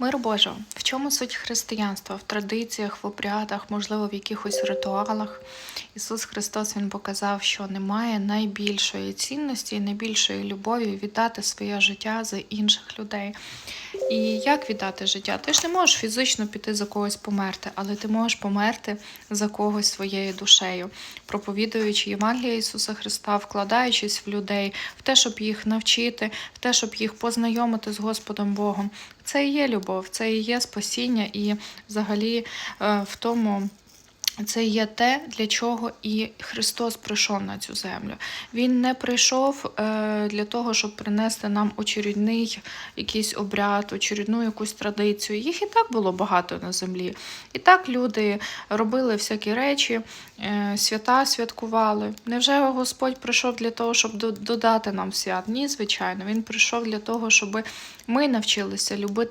Мир Божий. В чому суть християнства? В традиціях, в обрядах, можливо, в якихось ритуалах. Ісус Христос Він показав, що немає найбільшої цінності і найбільшої любові віддати своє життя за інших людей. І як віддати життя? Ти ж не можеш фізично піти за когось померти, але ти можеш померти за когось своєю душею, проповідуючи Євангелія Ісуса Христа, вкладаючись в людей, в те, щоб їх навчити, в те, щоб їх познайомити з Господом Богом. Це і є любов, це і є спасіння, і взагалі е, в тому. Це є те, для чого і Христос прийшов на цю землю. Він не прийшов е, для того, щоб принести нам очередний якийсь обряд, очередну якусь традицію. Їх і так було багато на землі. І так люди робили всякі речі, е, свята святкували. Невже Господь прийшов для того, щоб додати нам свят? Ні, звичайно, він прийшов для того, щоб ми навчилися любити